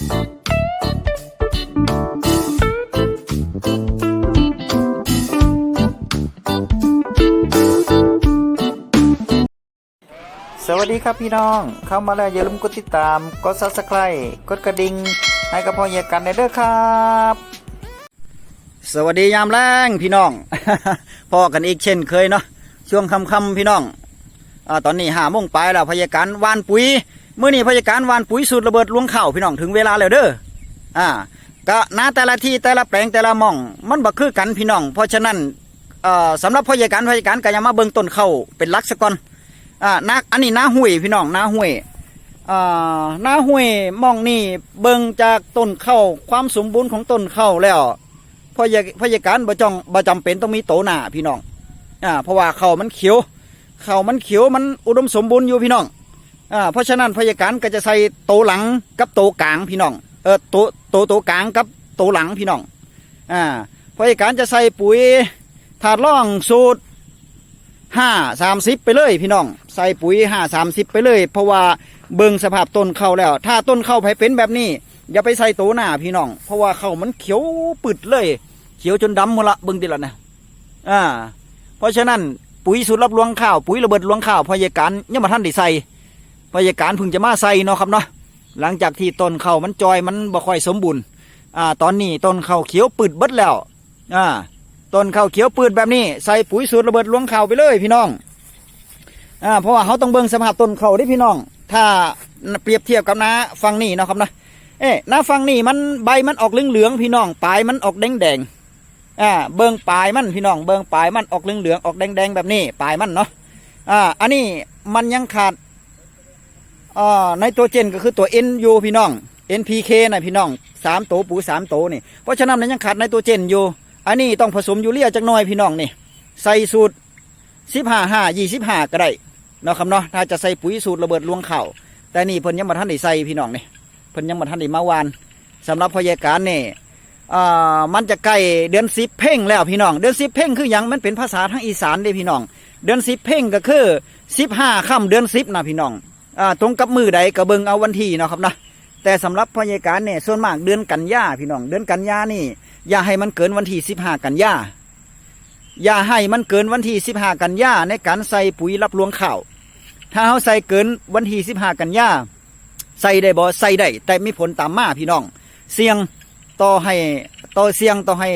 สวัสดีครับพี่น้อง เข้ามาแล้วอย่าลืมกดติดตาม กดซับสไครต์กดกระดิ่งให้กับพ่อเยกันในเด้อครับ สวัสดียามแรงพี่น้อง พ่อกันอีกเช่นเคยเนาะช่วงค่ำๆพี่น้องอาตอนนี้หาโมงไปแล้วพยาการหวานปุ๋ย เมื่อนี้พยาการวานปุ๋ยสูตรระเบิดลวงเข้าพี่น้องถึงเวลาแล้วเด้ออ่าก็นาแต่ละที่แต่ละแปลงแต่ละหม่อง มันบ่คือกันพี่น้อง เพราะฉะนั้นเอ่อสำหรับพยาการพยาการก็ยังมาเบิ่งต้นเข้าเป็นลักซะก่อนอ่านาอันนี้นาห้วยพี่น้องนาห้วยอ่านาห้วยมองนี่เบิ่งจากต้นเข้าความสมบูรณ์ของต้นเข้าแล้วพยาพยาการบ่จองบ่จำเป็นต้องมีโตหนาพี่น้องอ่าเพราะว่าเข้ามันเขียวเข้ามันเขียวมันอุดมสมบูรณ์อยู่พี่น้อง อ่าเพราะฉะนั้นพยาการก็จะใส่โตหลังกับโตกลางพี่น้องเออโตโตโตกลางกับโตหลังพี่น้องอ่าพยาการจะใส่ปุ๋ยถาดร่องสูตรห้าสามสิบไปเลยพี่น้อง ใส่ปุ๋ยห้าสามสิบไปเลย เพราะว่าเบิ่งสภาพต้นเข้าแล้ว ถ้าต้นเข้าไผเป็นแบบนี้ อย่าไปใส่โตหน้าพี่น้อง เพราะว่าเข้ามันเขียวปึดเลย เขียวจนดำหมดละเบิ่งดิละนะอ่าเพราะฉะนั้นปุ๋ยสูตรรับรวงข้าวปุ๋ยระเบิดรวงข้าวพยาการยังมาท่านได้ใส่ พยาการพึ่งจะมาใส่เนาะครับเนาะหลังจากที่ต้นเข้ามันจอยมันบ่ค่อยสมบูรณ์อ่าตอนนี้ต้นเข้าเขียวปึดเบิดแล้วอ่าต้นเข้าเขียวปืดแบบนี้ใส่ปุ๋ยสูตรระเบิดล้วงเข้าไปเลยพี่น้องอ่าเพราะว่าเขาต้องเบิ่งสภาพต้นเข้าได้พี่น้อง ถ้าเปรียบเทียบกับนาฟังนี่เนาะครับนะเอ๊ะนาฟังนี่มันใบมันออกเหลืองๆพี่น้องปลายมันออกแดงๆอ่าเบิ่งปลายมันพี่น้องเบิ่งปลายมันออกเหลืองๆออกแดงๆแบบนี้ปลายมันเนาะอ่าอันนี้มันยังขาด อ่าในตัวเจนก็คือตัว NU พี่น้อง NPK นะพี่น้องสามโตวปูสามโตวนี่เพราะฉะนั้นมันยังขาดในตัวเจนอยู่ อันนี้ต้องผสมยูเรียจักหน่อยพี่น้องนี่ ใส่สูตรสิบห้าห้ายี่สิบห้าก็ได้เนาะครับเนาะถ้าจะใส่ปุ๋ยสูตรระเบิดลวงเข่าแต่นี่เพิ่นยังมาท่านได้ใส่พี่น้องนี่เพิ่นยังมาท่านได้มาวานสำหรับพยาการนี่อ่ามันจะใกล้เดือนสิบเพ่งแล้วพี่น้อง เดือนสิบเพ่งคือยังมันเป็นภาษาทางอีสานเด้พี่น้อง เดือนสิบเพ่งก็คือสิบห้าค่ำเดือนสิบนะพี่น้อง อ่าตรงกับมือใดก็เบิงเอาวันที่เนาะครับนะแต่สำหรับพยาการเนี่ยส่วนมากเดือนกันยาพี่น้องเดือนกันยานี่ อย่าให้มันเกินวันที่สิบห้ากันยาอย่าให้มันเกินวันที่สิบห้ากันยาในการใส่ปุ๋ยรับรวงข้าวถ้าเขาใส่เกินวันที่สิบห้ากันยาใส่ได้บ่ใส่ได้แต่มีผลตามมาพี่น้อง เสี่ยงต่อให้ต่อเสี่ยงต่อให้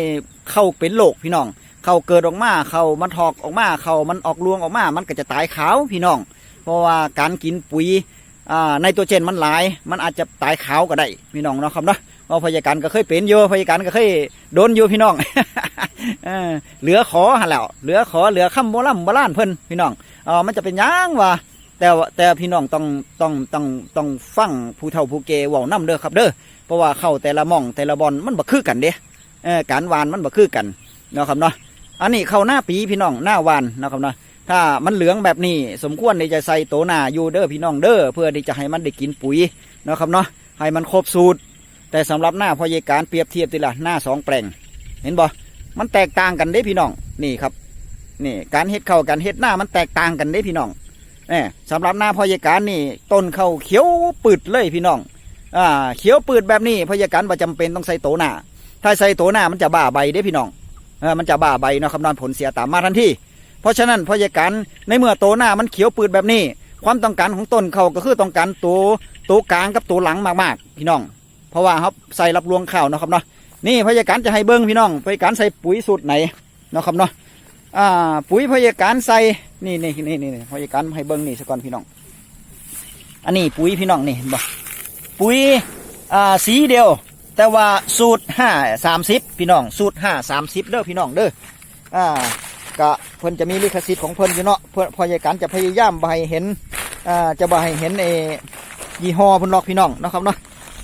เข้าเป็นโรคพี่น้อง เข้าเกิดออกมาเข้ามันถอกออกมาเข้ามันออกรวงออกมา มันก็จะตายขาวพี่น้อง เพราะว่าการกินปุ๋ยในตัวเจนมันหลาย มันอาจจะตายขาวก็ได้พี่น้องเนาะครับเนาะเพราะพยาการก็เคยเป็นอยู่พยาการก็เคยโดนอยู่พี่น้องเออเหลือขอหันแล้วเหลือขอเหลือคำโบราณโบราณเพิ่นพี่น้องเออมันจะเป็นยังวะแต่แต่พี่น้องต้องต้องต้องต้องฟังผู้เฒ่าผู้แก่เว้านํเด้อครับเด้อเพราะว่าเข้าแต่ละม่องแต่ละบอลมันบ่คือกันเด้ออการวานมันบ่คือกันเนาะครับเนาะอันนี้เข้าหน้าปีพี่น้องหน้าวานเนาะครับเนาะ ถ้ามันเหลืองแบบนี้ สมควรที่จะใส่โตหน้าอยู่เด้อพี่น้องเด้อเพื่อที่จะให้มันได้กินปุ๋ยนะครับเนาะให้มันครบสูตร แต่สำหรับหน้าพอยการเปรียบเทียบทีละหน้าสองแปลง เห็นบ่มันแตกต่างกันเด้พี่น้องนี่ครับนี่การเฮ็ดเข้ากันเฮ็ดหน้ามันแตกต่างกันเด้พี่น้องเอสำหรับหน้าพอยการนี่ต้นเข้าเขียวปืดเลยพี่น้องอ่าเขียวปืดแบบนี้พอยการประจำเป็นต้องใส่โตหน้าถ้าใส่โตหน้ามันจะบ้าใบเด้พี่น้องเออมันจะบ้าใบเนาะคำนวณผลเสียตามมาทันที เพราะฉะนั้นพอยการในเมื่อโตหน้ามันเขียวปืดแบบนี้ ความต้องการของต้นเขาก็คือต้องการตัวตัวกลางกับตัวหลังมากๆ พี่น้อง เพราะว่าครับใส่รับรวงข้าวนะครับเนาะนี่พยาการจะให้เบิ้งพี่น้องพยาการใส่ปุ๋ยสูตรไหนนะครับเนาะอ่าปุ๋ยพยาการใส่นี่นี่นี่นี่พยาการให้เบิ้งนี่สักก่อนพี่น้อง อันนี้ปุ๋ยพี่น้องนี่เห็นบ่ปุ๋ยอ่าสีเดียว แต่ว่าสูตรห้าสามสิบพี่น้องสูตรห้าสามสิบเด้อพี่น้องเด้ออ่า กะเพิ่นจะมีลิขสิทธิ์ของเพิ่นอยู่เนาะเพื่อพยาการจะพยายามบ่ให้เห็นอ่าจะบ่ให้เห็นเอยี่ห้อเพิ่นหรอกพี่น้องนะครับเนาะ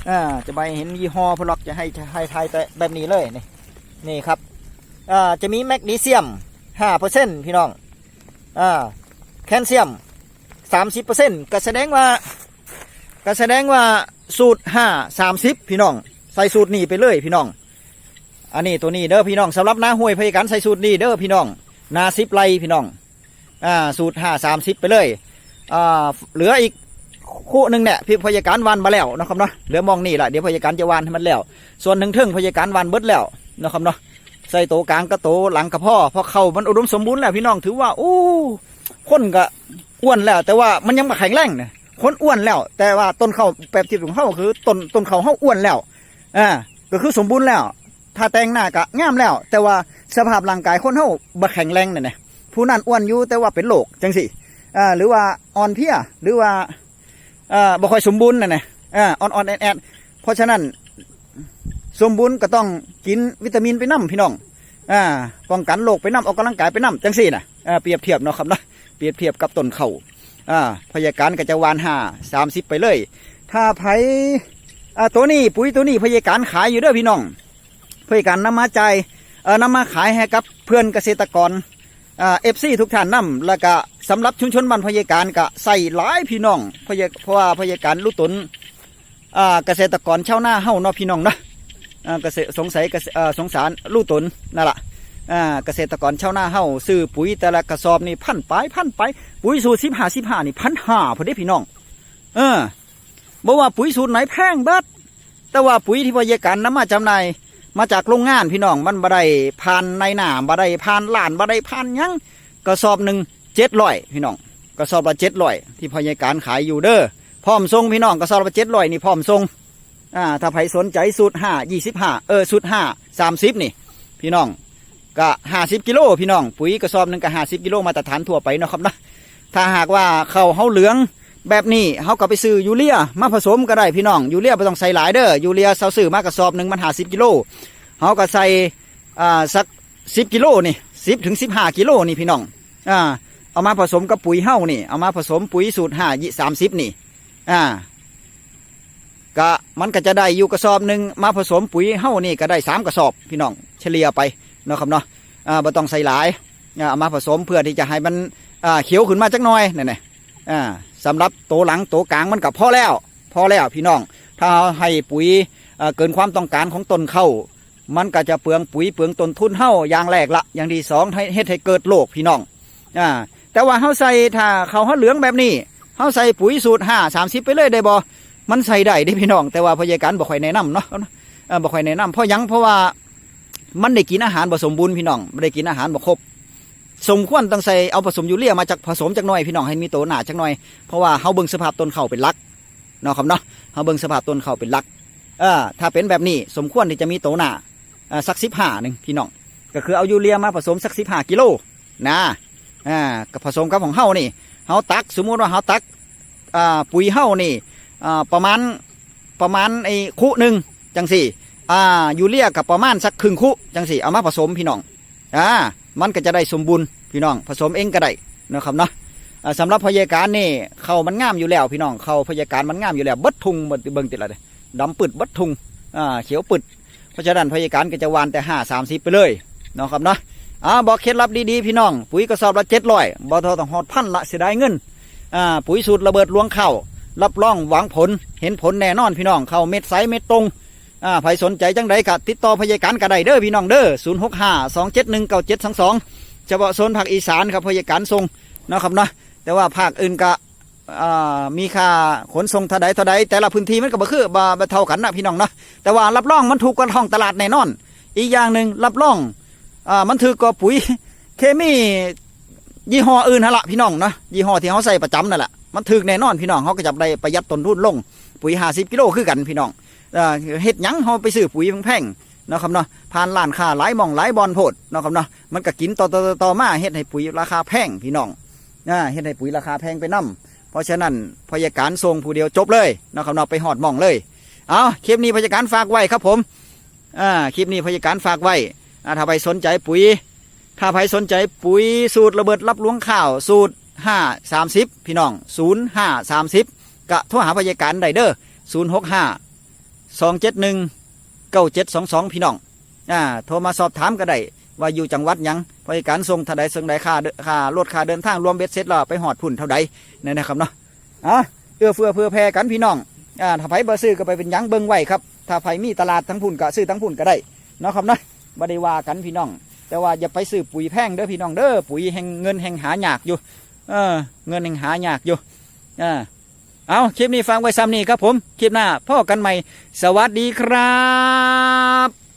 อ่าจะไปเห็นยี่ห้อพนลอกจะให้ให้ทายแต่แบบนี้เลยนี่นี่ครับอ่าจะมีแมกนีเซียมห้าเปอร์เซ็นพี่น้องอ่าแคลเซียมสามสิบเปอร์เซ็นก็แสดงว่าก็แสดงว่าสูตรห้าสามสิบพี่น้อง ใส่สูตรนี้ไปเลยพี่น้อง อันนี้ตัวนี้เด้อพี่น้องสำหรับน้าห้วยพยาการใส่สูตรนี้เด้อพี่น้อง นาสิบไรพี่น้องอ่าสูตรห้าสามสิบไปเลยอ่าเหลืออีกคู่หนึ่งเนี่ยพี่พยาการวันมาแล้วนะครับเนาะเหลือมองนี่แหละเดี๋ยวพยาการจะวานให้มันแล้ว ส่วนหนึ่งเทิงพยาการวันเบิดแล้วนะครับเนาะใส่โตกลางก็โตหลังกับพ่อพอเข้ามันอุดมสมบูรณ์แล้วพี่น้องถือว่าอู้คนก็อ้วนแล้ว แต่ว่ามันยังมาแข็งแรงเนี่ยคนอ้วนแล้ว แต่ว่าต้นเขาแปบที่ของเขาคือต้นต้นเขาเขาอ้วนแล้วอ่าก็คือสมบูรณ์แล้ว ถ้าแต่งหน้าก็งามแล้ว แต่ว่าสภาพร่างกายคนเขาบ่แข็งแรงนี่ยนะผู้นั้นอ้วนอยู่แต่ว่าเป็นโรคจังสิอ่าหรือว่าอ่อนเพลียหรือว่าอ่าบ่ค่อยสมบูรณ์น่ะนะอ่าอ่อนๆแอดๆเพราะฉะนั้นสมบูรณ์ก็ต้องกินวิตามินไปน้ำพี่น้องอ่าป้องกันโรคไปน้ำออกกำลังกายไปน้ำจังสี่นะอ่าเปรียบเทียบเนาะครับเนาะเปรียบเทียบกับต้นเขาอ่าพยาการก็จะวานห้าสามสิบไปเลย ถ้าไผอ่าตัวนี้ปุ๋ยตัวนี้พยาการขายอยู่เด้อพี่น้อง พยาการนำมาจ่ายเอ่อนำมาขายให้กับเพื่อนเกษตรกรเอฟซีทุกท่านนํแล้วก็สำหรับชุมชนบ้านพยาการก็ใส่หลายพี่น้องพยเพราะว่าพยาการรู้ตนเกษตรกรชาวนาเฮ้าเนาะพี่น้องเนาะเกษตรสงสัยเกษเอ่อสงสารลู่ตนนั่นแหละอ่าเกษตรกรชาวนาเฮ้าซื้อปุ๋ยแต่ละกระสอบนี่พันไปพันไปปุ๋ยสูตรสิบห้าสิบห้านี่พันห้าพอดีพี่น้อง เออบอกว่าปุ๋ยสูตรไหนแพงเบัดแต่ว่าปุ๋ยที่พยาการนำมาจำหน่าย มาจากโรงงานพี่น้องมันบ่ได้ผ่านในหนามบ่ได้ผ่านล้านบ่ได้ผ่านยังกระสอบหนึ่งเจ็ดร้อยพี่น้องกระสอบละเจ็ดร้อยที่พยาการขายอยู่เด้อพร้อมส่งพี่น้องกระสอบละเจ็ดร้อยนี่พร้อมส่งอ่าถ้าใครสนใจสูตรห้ายี่สิบห้าเออสูตรห้าสามสิบนี่ พี่น้องก็ห้าสิบกิโลพี่น้องปุ๋ยกระสอบหนึ่งก็ห้าสิบกิโลมาตรฐานทั่วไปเนาะครับนะถ้าหากว่าเขาเฮาเหลือง แบบนี้เขาก็ไปซื้อยูเรียมาผสมก็ได้พี่น้องยูเรียไม่ต้องใส่หลายเด้อยูเรียเซาซื้อมากระสอบหนึ่งมันหาสิบกิโลเขาก็ใส่อ่าสักสิบกิโลนี่สิบถึงสิบห้ากิโลนี่พี่น้องอ่าเอามาผสมกับปุ๋ยเฮ้านี่เอามาผสมปุ๋ยสูตรห้ายี่สามสิบนี่อ่าก็มันก็จะได้อยู่กระสอบหนึ่งมาผสมปุ๋ยเฮ้านี่ก็ได้สามกระสอบพี่น้องเฉลี่ยไปเนาะครับเนาะอ่าบ่ต้องใส่หลายเอามาผสมเพื่อที่จะให้มันอ่าเขียวขึ้นมาจักหน่อยนี่นๆอ่า สำหรับโตหลังโตกลางมันก็พอแล้วพอแล้วพี่น้อง ถ้าให้ปุ๋ยเกินความต้องการของต้นเข้ามันก็จะเปลืองปุ๋ยเปลืองต้นทุนเฮ้าอย่างแรกละอย่างที่สองให้เฮ็ดให้เกิดโรคพี่น้องอ่าแต่ว่าเฮาใส่ถ้าเขาเฮาเหลืองแบบนี้เฮาใส่ปุ๋ยสูตรห้าสามสิบไปเลยได้บ่มันใส่ได้เด้พี่น้อง แต่ว่าพยาการบ่ค่อยแนะนำเนาะเออบ่ค่อยแนะนำเพราะยังเพราะว่ามันได้กินอาหารบ่สมบูรณ์พี่น้องไม่ได้กินอาหารบ่ครบ สมควรต้องใส่เอาผสมยูเรียมาจากผสมจากหน่อยพี่น้องให้มีโตหนาจากหน่อยเพราะว่าเฮาเบิ่งสภาพต้นเขาเป็นหลักเนาะครับเนาะเฮาเบิ่งสภาพต้นเขาเป็นหลักเออถ้าเป็นแบบนี้สมควรที่จะมีโตหนาสักสิบห้าหนึ่งพี่น้องก็คือเอายูเรียมาผสมสักสิบห้ากิโลนะอ่ากับผสมกับของเฮานี่เฮาตักสมมุติว่าเฮาตักอ่าปุ๋ยเฮานี่อ่าประมาณประมาณไอ้คุหนึ่งจังสี่อ่ายูเรียกับประมาณสักครึ่งคุจังสี่เอามาผสมพี่น้องอ่า มันก็จะได้สมบูรณ์พี่น้อง ผสมเองก็ได้นะครับเนาะสำหรับพยาการนี่เขามันงามอยู่แล้วพี่น้องเขาพยาการมันงามอยู่แล้วบัดทุงเบิ่งเบิ่งติดอะไรดำปึดบัดทุงอ่าเขียวปึดเพราะฉะนั้นพยาการก็จะวานแต่ห้าสามสิบไปเลยนะครับเนาะอ่าบอกเคล็ดลับดีๆพี่น้อง ปุ๋ยกระสอบละเจ็ดร้อยบอทอต้องหอดพันละเสียดายเงินอ่าปุ๋ยสูตรระเบิดลวงเข้ารับรองหวังผลเห็นผลแน่นอนพี่น้องเข้าเม็ดไซเม็ดตรง อ่าใครสนใจจังใดก็ติดต่อพยาการก็ได้เด้อพี่น้องเด้อศูนย์หกห้าสองเจ็ดหนึ่งเก้าเจ็ดสองสองเฉพาะโซนภาคอีสานครับพยาการทรงนะครับเนาะแต่ว่าภาคอื่นก็อ่ามีค่าขนส่งเท่าใดเท่าใดแต่ละพื้นที่มันก็บ่คือบ่บ่เท่ากันนะพี่น้องเนาะแต่ว่ารับรองมันถูกกว่าท้องตลาดแน่นอน อีกอย่างหนึ่งรับรองอ่ามันถือกว่าปุ๋ยเคมียี่ห้ออื่นฮะละพี่น้องเนาะยี่ห้อที่เขาใส่ประจำนั่นแหละมันถึกแน่นอนพี่น้องเขาก็จะได้ประหยัดต้นทุนลง ปุ๋ยห้าสิบกิโลคือกันพี่น้อง เฮ็ดหยังเขาไปซื้อปุ๋ยแพงๆเนาะครับเนาะผ่านร้านค้าหลายหมองหลายบอลโพดเนาะครับเนาะมันก็กินต่อต่อต่อมาเฮ็ดให้ปุ๋ยราคาแพงพี่น้องอ่าเฮ็ดให้ปุ๋ยราคาแพงไปนํเพราะฉะนั้นพยาการทรงผู้เดียวจบเลยเนาะครับเนาะไปหอดหมองเลยเอาคลิปนี้พยาการฝากไว้ครับผมอ่าคลิปนี้พยาการฝากไว้ถ้าไปสนใจปุ๋ย ถ้าใครสนใจปุ๋ยสูตรระเบิดรับล้วงข้าวสูตรห้าสามสิบพี่น้องศูนย์ห้าสามสิบกะโทรหาพยาการไดเด้อศูน สองเจ็ดหนึ่งเก้าเจ็ดสองสองพี่น้องอ่าโทรมาสอบถามก็ได้ว่าอยู่จังหวัดยังพยาการส่งท่าใดส่งใดค่าค่ารถค่าเดินทางรวมเบ็ดเสร็จแล้วไปหอดพุ่นเท่าใดนี่นะครับเนาะอะเอื้อเฟื้อเพื่อแพร่กันพี่น้องอ่าถ้าไผบ่ซื้อก็ไปเป็นยังเบิ่งไหวครับถ้าไผมีตลาดทั้งพุ่นก็ซื้อทั้งพุ่นก็ได้เนาะครับเนาะบ่ได้ว่ากันพี่น้อง แต่ว่าอย่าไปซื้อปุ๋ยแพงเด้อพี่น้องเด้อปุ๋ยแห่งเงินแห่งหายากอยู่เออเงินแห่งหายากอยู่อ่า เอาคลิปนี้ฟังไว้ซ้ำนี่ครับผม คลิปหน้าพ่อกันใหม่ สวัสดีครับ